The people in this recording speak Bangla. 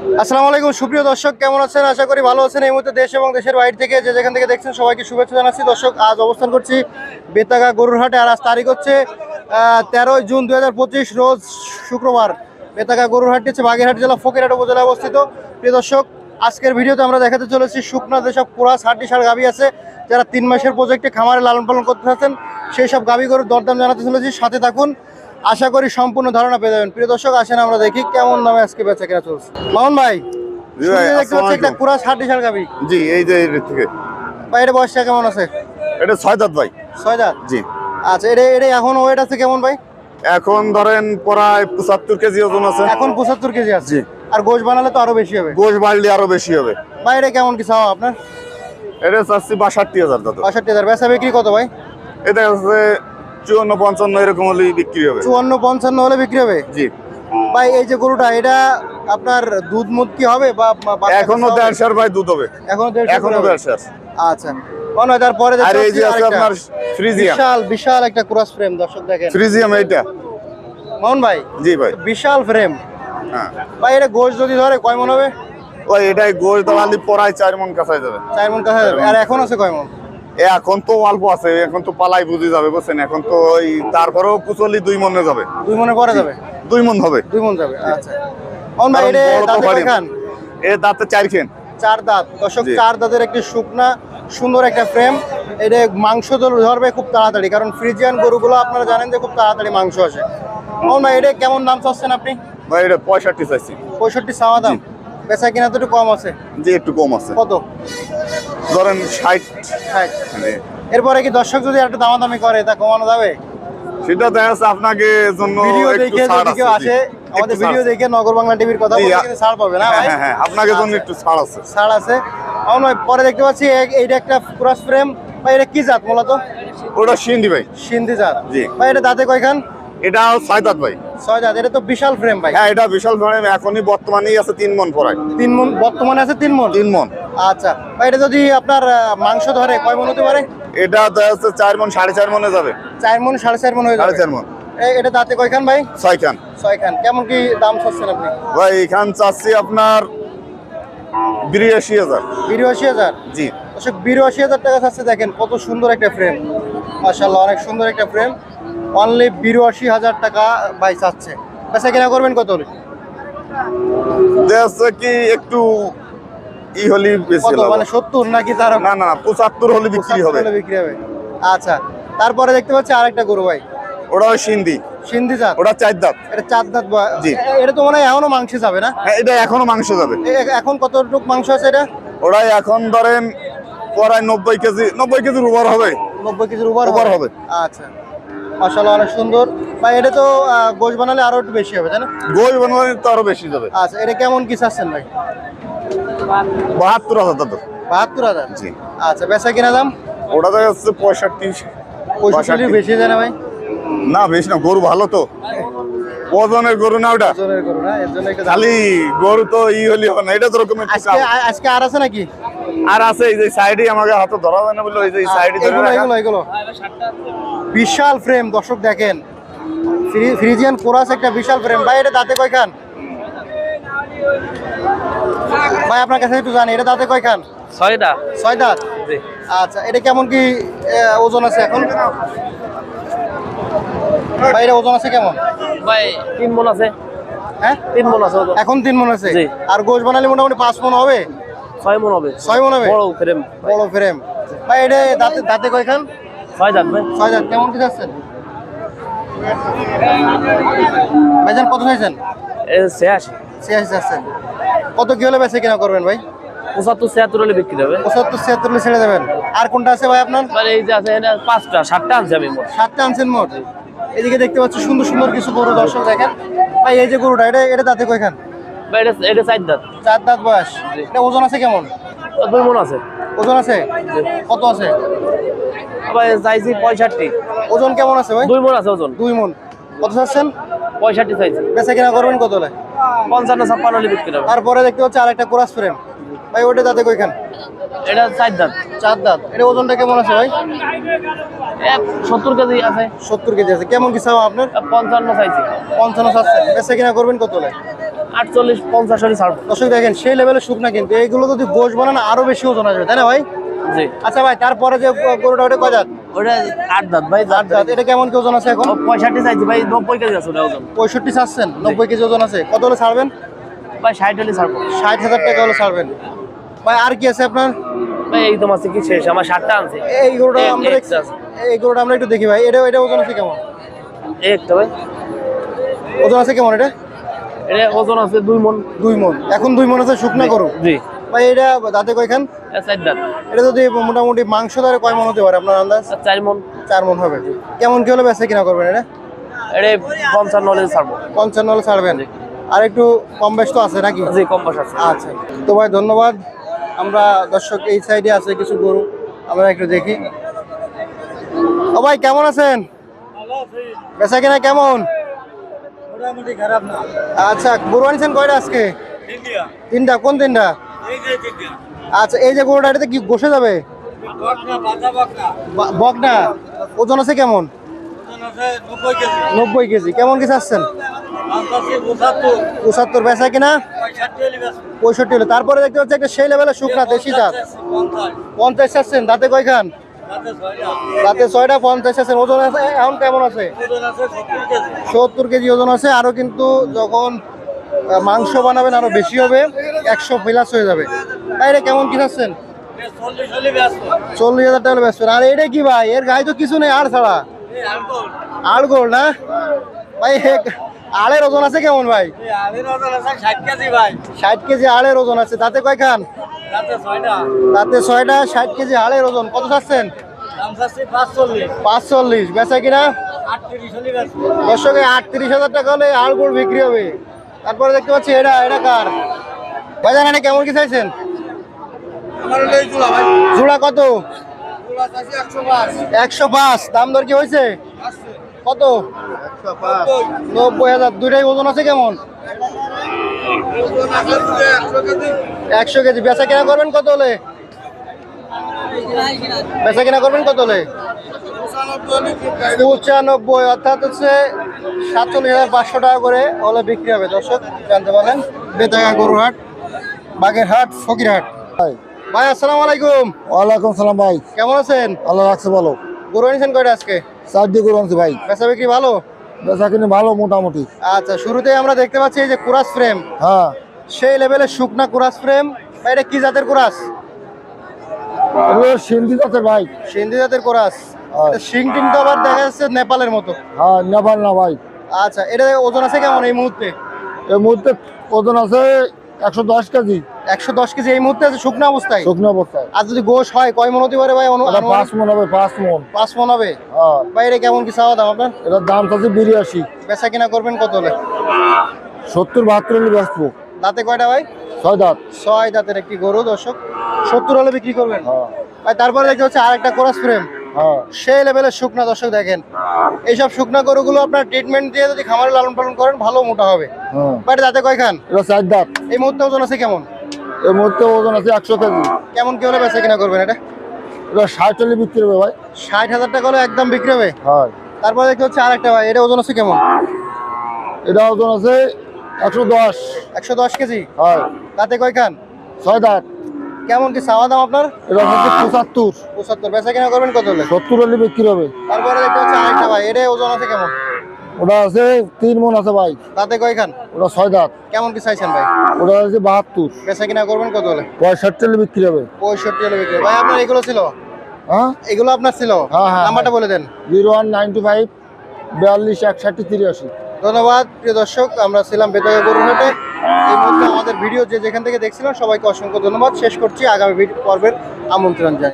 আসসালামু আলাইকুম, সুপ্রিয় দর্শক, কেমন আছেন? আশা করি ভালো আছেন। এই মুহূর্তে দেশ এবং দেশের বাইরে থেকে যে যেখান থেকে দেখছেন, সবাইকে শুভেচ্ছা জানাচ্ছি। দর্শক, আজ অবস্থান করছি বেতাগা গরুর হাটে আর আজ তারিখ হচ্ছে তেরোই জুন দুই রোজ শুক্রবার। বেতাগা গরুর হাটটি হচ্ছে বাগেরহাট জেলা, ফকিরহাট উপজেলায় অবস্থিত। প্রিয় দর্শক, আজকের ভিডিওতে আমরা দেখাতে চলেছি শুকনা যেসব কুড়াস হাড্ডি সার গাভি আছে, যারা তিন মাসের প্রজেক্টে খামারে লালন পালন করতে থাকেন সেই সব গাভি গরুর দরদাম জানাতে চলেছি। সাথে থাকুন আশা করি সম্পূর্ণ ধারণা পেয়ে যাবেন। প্রিয় দর্শক আসেন আমরা দেখি কেমন দামে আজকে বেচা কেনা চলছে। মোহন ভাই ভাই, একটা আসসালামু কুড়াস হাড্ডি সার জি এই যে এর থেকে। বাইরে বয়সটা কেমন আছে? এটা ছয় দাঁত ভাই। ছয় দাঁত? জি। আচ্ছা এটা এটা এখন ওয়েট আছে কেমন ভাই? এখন ধরেন প্রায় পঁচাত্তর কেজি ওজন আছে। এখন পঁচাত্তর কেজি আছে। আর গোশ বানালে তো আরও বেশি হবে। গোশ বাড়লে আরও বেশি হবে। বাইরে কেমন কি চাওয়া আপনার? এটা চাচ্ছি বাষট্টি হাজার দাদা বাষট্টি হাজার। বেচা বিক্রি কত ভাই? এটা হচ্ছে চুয়ান্ন পঞ্চান্ন এরকম হলেই বিক্রি হবে। চুয়ান্ন পঞ্চান্ন হলে বিক্রি হবে? জি। ভাই এই যে গরুটা এটা আপনার দুধ মুধ কি হবে বা এখনও দেড়শার ভাই দুধ হবে। এখনও এখনও দেড়শার। আচ্ছা। মনে হয় তারপরে আর এই যে আছে আপনার ফ্রিজিয়াম। বিশাল বিশাল একটা ক্রস ফ্রেম দর্শক দেখেন। ফ্রিজিয়াম এইটা। মোহন ভাই জি ভাই। বিশাল ফ্রেম। হ্যাঁ। ভাই এটা গোশ যদি ধরে কয় মন হবে? ওই এটাই গোশ দালালি পড়ায় চার মন কাছায় যাবে। চার মন যাবে। আর এখন আছে কয় মন? এখন তো অল্প আছে এখন তো পালাই বুঝে যাবে বুঝছেন? এখন তো ওই তারপরেও কুচলি দুই মনে যাবে। দুই মনে করা যাবে? দুই মন হবে। দুই মন যাবে আচ্ছা। এ দাঁতে চার খেন। চার দাঁত। দর্শক চার দাঁতের একটি শুকনা সুন্দর একটা ফ্রেম এটা মাংস ধর- ধরবে খুব তাড়াতাড়ি কারণ ফ্রিজিয়ান গরুগুলো আপনারা জানেন যে খুব তাড়াতাড়ি মাংস আসে। মোহন ভাই এটা কেমন দাম চাচ্ছেন আপনি? ভাই এটা পঁয়ষট্টি চাইছি। পঁয়ষট্টি চাওয়া দাম। বেচা কিনা তো একটু কম আছে। যে একটু কম আছে। কত? ধরেন ষাট। ষাট। এরপরে কি দর্শক যদি একটু দামাদামি করে তা কমানো যাবে? সেটা দেখা যাচ্ছে আপনাকে জন্য ভিডিও দেখে যদি কেউ আসে আমাদের ভিডিও দেখে নগর বাংলা টিভির কথা ছাড় পাবে না হ্যাঁ হ্যাঁ হ্যাঁ আপনাকে জন্য। একটু ছাড় আছে। ছাড় আছে। আমার পরে দেখতে পাচ্ছি এইটা একটা ক্রস ফ্রেম বা এটা কি জাত মূলত? ওটা সিন্ডি ভাই। সিন্ধি জাত। জি। ভাই এটা দাঁতে কয়খান? এটা ছয় দাঁত ভাই। ছয় দাঁত। এটা তো বিশাল ফ্রেম ভাই। হ্যাঁ এটা বিশাল ধরনের এখনই বর্তমানেই আছে তিন মন পড়ায়। তিন মন বর্তমানে আছে তিন মন? তিন মন। আচ্ছা ভাই এটা যদি আপনার মাংস ধরে কয় মন হতে পারে? এটা চার মন সাড়ে চার মনে যাবে। চার মন সাড়ে চার মন হয়ে সাড়ে যাবে চার মন। এটা দাঁতে কয়খান ভাই? ছয় খান। ছয় খান কেমন কি দাম চাচ্ছেন আপনি? ভাই এখান চাচ্ছি আপনার বিরাশি হাজার। বিরাশি হাজার? জি। দর্শক বিরাশি হাজার টাকা চাচ্ছে দেখেন কত সুন্দর একটা ফ্রেম মাশাল্লাহ অনেক সুন্দর একটা ফ্রেম অনলি বিরাশি হাজার টাকা ভাই চাচ্ছে। বেচা কিনা করবেন কত কি একটু ই হলি বেশি মানে সত্তর নাকি তার না না না পঁচাত্তর হলে বিক্রি হবে। বিক্রি হবে। আচ্ছা তারপরে দেখতে পাচ্ছি আরেকটা গরু ভাই। ওটা সিন্ধি। সিন্ধি জাত? ওটা চার দাঁত। এটা চার দাঁত জি। এটা তো মনে এখনও মাংসে যাবে না? হ্যাঁ এটা এখনও মাংস যাবে। এখন কতটুক মাংস আছে এটা? ওরাই এখন ধরেন পরায় নব্বই কেজি নব্বই কেজির উপর হবে। নব্বই কেজির উপর উপর হবে। আচ্ছা মাশাল্লাহ অনেক সুন্দর। ভাই এটা তো গোশ বানালে আরও একটু বেশি হবে তাই না? বানালে তো আরও বেশি যাবে। আচ্ছা এটা কেমন কি চাচ্ছেন ভাই? বাহাত্তর হাজার দাদা। বাহাত্তর হাজার? জি। আচ্ছা বেচা কিনা দাম? ওটা দেখা যাচ্ছে পঁয়ষট্টি পঁয়ষট্টি বেশি যায় না ভাই? না বেশি না গরু ভালো তো। ওজনের গরু না ওটা। খালি গরু তো ই হলি হবে না এটা তো রকম একটু আজকে আর আছে নাকি? আর আছে এই যে সাইডে আমাকে হাতে ধরা যায় না বলে ওই যে সাইডে এগুলো এগুলো এগুলো। বিশাল ফ্রেম দর্শক দেখেন। ফ্রি- ফ্রিজিয়ান কোরাস একটা বিশাল ফ্রেম ভাই এটা দাঁতে কয়খান? ভাই আপনার কাছে একটু জানি এটা দাঁতে কয়খান? ছয়টা। ছয় দাঁত আচ্ছা এটা কেমন কি ওজন আছে এখন? ভাই এটা ওজন আছে কেমন? ভাই তিন মন আছে। হ্যাঁ? তিন মন আছে এখন তিন মন আছে? আর গোশ বানালে মোটামুটি পাঁচ মন হবে? ছয় মন হবে। ছয় মন হবে? বড় ফ্রেম বড় ফ্রেম ভাই এটা দাঁতে দাঁতে কয়খান? ছয় দাঁত ভাই। ছয় দাঁত। কেমন কি যাচ্ছেন ভাইজান কত চাইছেন? ছিয়াশি। ছিয়াশি কত কি হলে বেঁচে কিনা করবেন ভাই? পঁচাত্তর ছিয়াত্তর হলে বিক্রি হবে। পঁচাত্তর ছিয়াত্তর হলে ছেড়ে দেবেন। আর কোনটা আছে ভাই আপনার? মানে এই যে আছে এটা পাঁচটা সাতটা আনছি আমি মোট। সাতটা আনছেন মোট। এদিকে দেখতে পাচ্ছি সুন্দর সুন্দর কিছু গরু দর্শক দেখেন। ভাই এই যে গরুটা এটা এটা দাঁতে কয়খান? ভাই এটা এটা চার দাঁত। চার দাঁত বয়স। এটা ওজন আছে কেমন? দুই মন আছে? ওজন আছে? কত আছে? ভাই চাইছি পঁয়ষট্টি। ওজন কেমন আছে ভাই? দুই মন আছে ওজন। দুই মন। কত চাচ্ছেন? পঁয়ষট্টি চাইছি। বেচা কিনা করবেন কত হলে? পঞ্চান্ন ছাপ্পান্ন হলে বিক্রি হবে। তারপরে দেখতে পাচ্ছি আরেকটা কোরাস ফ্রেম। ভাই ওটা দাঁতে কয়খান এটা চার দাঁত। চার দাঁত। এটা ওজনটা কেমন আছে ভাই? সত্তর কেজি আছে। সত্তর কেজি আছে। কেমন কি চাওয়া আপনার? পঞ্চান্ন চাইছি। পঞ্চান্ন চাচ্ছেন। বেচা কিনা করবেন কত আটচল্লিশ পঞ্চাশ হলে ছাড়বো। দর্শক দেখেন সেই লেভেলের শুকনা কিন্তু। এইগুলো যদি গোশ বানান আরও বেশি ওজন আসবে। তাই না ভাই? জি। আচ্ছা ভাই তারপরে যে গরুটা ওটা কয় জাত? ওটা আট দাঁত ভাই আট জাত এটা কেমন কি ওজন আছে এখন? পঁয়ষট্টি চাইছি ভাই নব্বই কেজি আছে ওটা ওজন। পঁয়ষট্টি চাচ্ছেন? নব্বই কেজি ওজন আছে। কত হলে ছাড়বেন? ভাই ষাট হলে ছাড়বো। ষাট হাজার টাকা হলে ছাড়বেন। ভাই আর কি আছে আপনার? ভাই এই তোমার কি শেষ? আমার ষাটটা আনছে। এই গরুটা আমরা এই গরুটা আমরা একটু দেখি ভাই। এটা এটা ওজন আছে কেমন? একটা ভাই। ওজন আছে কেমন এটা? এটা ওজন আছে দুই মন। দুই মন। এখন দুই মন আছে শুকনা গরু? জি। ভাই এটা দাঁতে কয়খান? এটা যদি মোটামুটি মাংস ধরে কয় মন হতে পারে আপনার আন্দাজ? চার মন। চার মন হবে। কেমন কি হলে বেচা কিনা করবেন এটা? এটা পঞ্চান্ন হলে ছাড়বো। পঞ্চান্ন হলে ছাড়বেন। আর একটু কম বেশ তো আছে নাকি? জি কম বয়স আছে। আচ্ছা। তো ভাই ধন্যবাদ। আমরা দর্শক এই সাইডে আছে কিছু গরু আমরা একটু দেখি। ও ভাই কেমন আছেন? বেচা কিনা কেমন? মোটামুটি খারাপ না। আচ্ছা গরু আনছেন কয়টা আজকে? তিনটা কোন তিনটা? আচ্ছা এই যে গরুটা এটাতে কি বসে যাবে? বকনা ওজন আছে কেমন? নব্বই কেজি। কেমন কি চাচ্ছেন? পঁচাত্তর। বেচা কিনা? পঁয়ষট্টি হলে তারপরে দেখতে হচ্ছে একটা সেই লেভেলের শুকনা দেশি জাত। পঞ্চাশ চাচ্ছেন। দাঁতে কয়খান? তাতে ছয়টা। পঞ্চাশ চাচ্ছেন। ওজন আছে? এখন কেমন আছে? সত্তর কেজি ওজন আছে। আরও কিন্তু যখন মাংস বানাবেন আরও বেশি হবে, একশো প্লাস হয়ে যাবে। রে কেমন কি চাচ্ছেন চল্লিশ ব্যস্ত হাজার টাকা বেচবেন। আর এটা কি ভাই? এর গায়ে তো কিছু নেই আর ছাড়া। আর গোল না? ভাই আড়ের ওজন আছে কেমন ভাই? ষাট কেজি আড়ের ওজন আছে। তাতে কয় খান? তাতে ছয়টা, ষাট কেজি আড়ের ওজন। কত চাচ্ছেন? পাঁচচল্লিশ। পাঁচ চল্লিশ বেচা কিনা? দর্শকে আটত্রিশ হাজার টাকা হলে আর গুড় বিক্রি হবে। তারপরে দেখতে পাচ্ছি এটা এটা কার? বাজার এটা কেমন কি চাইছেন? জোড়া কত? একশো পাঁচ। দাম দর কি হয়েছে? কত? নব্বই হাজার। দুইটাই ওজন আছে কেমন? একশো কেজি। বেচা কেনা করবেন কত হলে? বেচা কেনা করবেন কত হলে? পঁচানব্বই। অর্থাৎ হচ্ছে সাতচল্লিশ হাজার পাঁচশো টাকা করে হলে বিক্রি হবে দর্শক জানতে পারেন বেতাগা গরুরহাট বাগেরহাট ফকিরহাট। ভাই। আসসালামু আলাইকুম। ওয়ালাইকুম সালাম ভাই। কেমন আছেন? আল্লাহ রাখছে ভালো। গরু এনেছেন কয়টা আজকে? চার দিকে করে আনছি ভাই। বেচা বিক্রি ভালো? বেচা কিনে ভালো মোটামুটি। আচ্ছা শুরুতেই আমরা দেখতে পাচ্ছি এই যে কুরাস ফ্রেম। হ্যাঁ। সেই লেভেলের শুকনা কুরাস ফ্রেম। এটা কি জাতের কুরাস? সিন্ধি জাতের ভাই। সিন্ধি জাতের কুরাস। শিং টিং তো আবার দেখা যাচ্ছে নেপালের মতো। হ্যাঁ নেপাল না ভাই। আচ্ছা এটা ওজন আছে কেমন এই মুহূর্তে? এই মুহূর্তে ওজন আছে একশো দশ কেজি। একশো দশ কেজি এই মুহূর্তে আছে শুকনো অবস্থায়? শুকনো অবস্থায়। আর যদি গোশ হয় কয় মন হতে পারে ভাই? পাঁচ মন হবে পাঁচ মন। পাঁচ মন হবে? হ্যাঁ। ভাই এটা কেমন কি চাওয়া দাম আপনার? এটার দাম চাচ্ছে বিরিয়াশি বেচা কিনা করবেন কত হলে? সত্তর বাহাত্তর হলে বেচবো। দাঁতে কয়টা ভাই? ছয় দাঁত। ছয় দাঁতের একটি গরু দর্শক। সত্তর হলে বিক্রি করবেন? হ্যাঁ। ভাই তারপরে দেখতে হচ্ছে আরেকটা কোরাস ফ্রেম। সেই লেভেলের শুকনা দর্শক দেখেন। এইসব শুকনা গরুগুলো আপনার ট্রিটমেন্ট দিয়ে যদি খামারে লালন পালন করেন ভালো মোটা হবে। হ্যাঁ। বাট দাঁতে কয় খান? এটা চার দাঁত। এই মুহূর্তে ওজন আছে কেমন? এই মুহূর্তে ওজন আছে একশো কেজি। কেমন কি হলে বেচা কিনা করবেন এটা? এটা ষাট হলে বিক্রি হবে ভাই। ষাট হাজার টাকা হলে একদম বিক্রি হবে? হ্যাঁ। তারপরে দেখতে হচ্ছে আরেকটা ভাই এটা ওজন আছে কেমন? এটা ওজন আছে একশো দশ। একশো দশ কেজি? হ্যাঁ। দাঁতে কয় খান? ছয় দাঁত। কেমন কি চাওয়া দাম আপনার? পঁচাত্তর। পঁচাত্তর। বেচা কিনা করবেন কত হলে? সত্তর হলে বিক্রি হবে। তারপরে দেখতে হচ্ছে আরেকটা ভাই এটা ওজন আছে কেমন? ওটা আছে তিন মন আছে ভাই। তাতে কয়খান? ওটা ছয় দাঁত। কেমন কি চাইছেন ভাই? ওটা আছে বাহাত্তর। বেচা কিনা করবেন কত হলে? পঁয়ষট্টি হলে বিক্রি হবে। পঁয়ষট্টি হলে বিক্রি। ভাই আপনার এগুলো ছিল? হ্যাঁ? এগুলো আপনার ছিল? হ্যাঁ, হ্যাঁ, নাম্বারটা বলে দেন। Zero one nine two five বিয়াল্লিশ একষট্টি তিরাশি। ধন্যবাদ প্রিয় দর্শক। আমরা ছিলাম বেতগে গরুহাটে এই মধ্যে আমাদের ভিডিও যে যেখান থেকে দেখছিলাম সবাইকে অসংখ্য ধন্যবাদ। শেষ করছি আগামী পর্বের আমন্ত্রণ জানাই